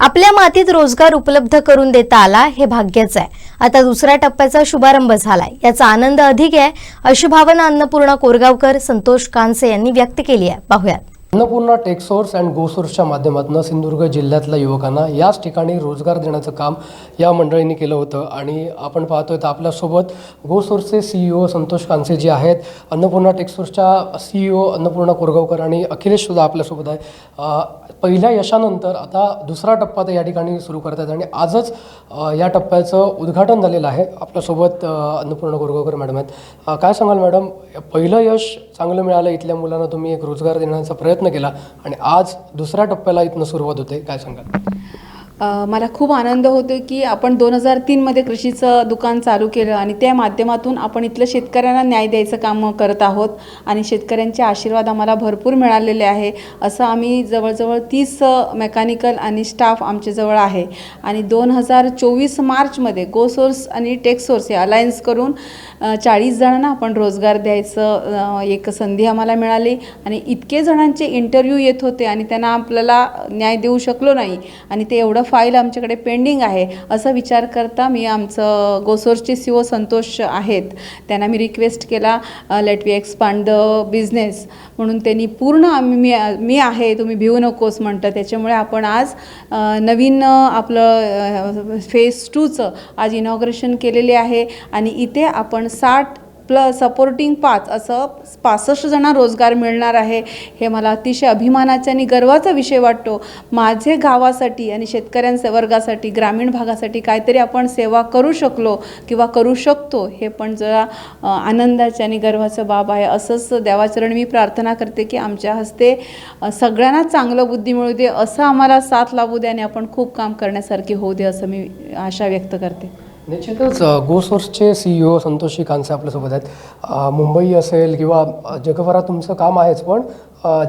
आपल्या मातीत रोजगार उपलब्ध करून देता आला हे भाग्याचं आहे. आता दुसऱ्या टप्प्याचा शुभारंभ झालाय. याचा आनंद अधिक आहे अशी भावना अन्नपूर्णा कोरगावकर संतोष कांसे यांनी व्यक्त केली आहे. पाहुयात. अन्नपूर्णा टेक्सोर्स अँड गोसोर्सच्या माध्यमातून सिंधुदुर्ग जिल्ह्यातल्या युवकांना याच ठिकाणी रोजगार देण्याचं काम या मंडळींनी केलं होतं. आणि आपण पाहतोय तर आपल्यासोबत गोसोर्सचे सीईओ संतोष कांसे जे आहेत. अन्नपूर्णा टेक्सोर्सच्या सीईओ अन्नपूर्णा कोरगावकर आणि अखिलेश सुद्धा आपल्यासोबत आहे पहिल्या यशानंतर आता दुसरा टप्पा ते या ठिकाणी सुरू करत आहेत आणि आजच या टप्प्याचं उद्घाटन झालेलं आहे आपल्यासोबत अन्नपूर्णा कोरगावकर मॅडम आहेत. काय सांगाल मॅडम? पहिलं यश चांगलं मिळालं इथल्या मुलांना तुम्ही एक रोजगार देण्याचा प्रयत्न केला आणि आज दुसऱ्या टप्प्याला इथनं सुरुवात होते. काय सांगाल? मला खूप आनंद होतो की आपण दोन हजार तीनमध्ये कृषीचं दुकान चालू केलं आणि त्या माध्यमातून आपण इथलं शेतकऱ्यांना न्याय द्यायचं काम करत आहोत आणि शेतकऱ्यांचे आशीर्वाद आम्हाला भरपूर मिळालेले आहे. असं आम्ही जवळजवळ तीस मेकॅनिकल आणि स्टाफ आमच्याजवळ आहे. आणि दोन हजार चोवीस मार्चमध्ये गो सोर्स आणि टेक्सोर्स हे अलायन्स करून चाळीस जणांना आपण रोजगार द्यायचं एक संधी आम्हाला मिळाली. आणि इतके जणांचे इंटरव्ह्यू येत होते आणि त्यांना आपल्याला न्याय देऊ शकलो नाही आणि ते एवढं फाईल आमच्याकडे पेंडिंग आहे. असा विचार करता मी आमचं गोसोर्सचे सी ओ संतोष आहेत. त्यांना मी रिक्वेस्ट केला let we expand the business म्हणून त्यांनी पूर्ण आम्ही मी मी आहे तुम्ही भिवू नकोस म्हणतं त्याच्यामुळे आपण आज नवीन आपलं फेज टूचं आज इनॉग्रेशन केलेले आहे. आणि इथे आपण साठ प्लस सपोर्टिंग पाच असं पासष्ट जणांना रोजगार मिळणार आहे हे मला अतिशय अभिमानाचा आणि गर्वाचा विषय वाटतो. माझे गावासाठी आणि शेतकऱ्यांच्या वर्गासाठी ग्रामीण भागासाठी काहीतरी आपण सेवा करू शकलो किंवा करू शकतो हे पण जरा आनंदाचे आणि गर्वाचं बाब आहे. असंच देवाचरण मी प्रार्थना करते की आमच्या हस्ते सगळ्यांना चांगलं बुद्धी मिळू दे असं आम्हाला साथ लाभू दे आणि आपण खूप काम करण्यासारखे होऊ दे असं मी आशा व्यक्त करते. निश्चितच गोसोर्सचे सीईओ संतोषी कांसे आपल्यासोबत आहेत. मुंबई असेल किंवा जगभरात तुमचं काम आहेच पण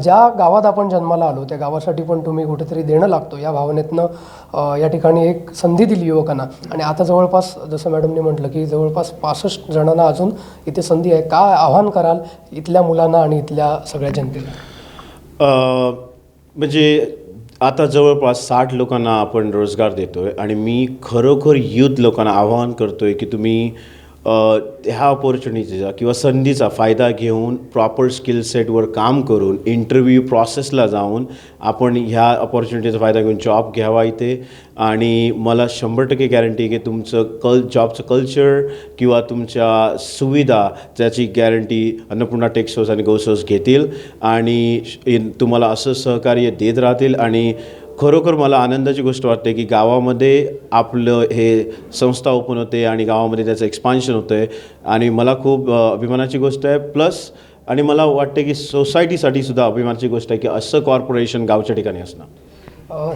ज्या गावात आपण जन्माला आलो त्या गावासाठी पण तुम्ही कुठेतरी देणं लागतो. या भावनेतनं या ठिकाणी एक संधी दिली युवकांना. आणि आता जवळपास जसं मॅडमने म्हटलं की जवळपास पासष्ट जणांना अजून इथे संधी आहे. काय आव्हान कराल इथल्या मुलांना आणि इथल्या सगळ्या जनतेला? म्हणजे आता जवळपास साठ लोकांना आपण रोजगार देतो आहे आणि मी खरोखर यूथ लोकांना आवाहन करतो आहे की तुम्ही ह्या ऑपॉर्च्युनिटीचा किंवा संधीचा फायदा घेऊन प्रॉपर स्किल सेटवर काम करून इंटरव्ह्यू प्रोसेसला जाऊन आपण ह्या ऑपॉर्च्युनिटीचा फायदा घेऊन जॉब घ्यावा इथे. आणि मला शंभर टक्के गॅरंटी आहे की तुमचं कल जॉबचं कल्चर किंवा तुमच्या सुविधा त्याची गॅरंटी अन्नपूर्णा टेक्सोस आणि गोसोस घेतील. आणि तुम्हाला असं सहकार्य देत राहतील. आणि खरोखर मला आनंदाची गोष्ट वाटते की गावामध्ये आपलं हे संस्था ओपन होते आणि गावामध्ये त्याचं एक्सपान्शन होतं आहे आणि मला खूप अभिमानाची गोष्ट आहे. प्लस आणि मला वाटते की सोसायटीसाठी सुद्धा अभिमानाची गोष्ट आहे की असं कॉर्पोरेशन गावच्या ठिकाणी असणं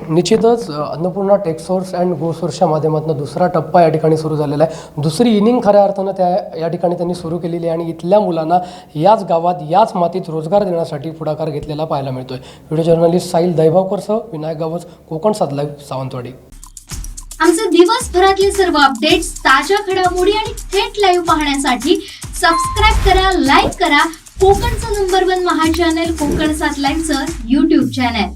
निश्चितच अन्नपूर्णा टेक्सोर्स अँड गोसोर्सच्या माध्यमातून दुसरा टप्पा या ठिकाणी सुरू झालेला आहे. दुसरी इनिंग खऱ्या अर्थानं त्या या ठिकाणी त्यांनी सुरू केलेली आहे आणि इथल्या मुलांना याच गावात याच मातीत रोजगार देण्यासाठी पुढाकार घेतलेला पाहायला मिळतोय. व्हिडिओ जर्नलिस्ट साईल दैभावकरसह विनायक गावच कोकण साधला सावंतवाडी. आमचे दिवसभरातले सर्व अपडेट्स ताज्या घडामोडी आणि थेट लाईव्ह पाहण्यासाठी सबस्क्राईब करा लाईक करा. कोकणचं number one Maha channel Konkan सात लाईव्हचं युट्यूब चॅनल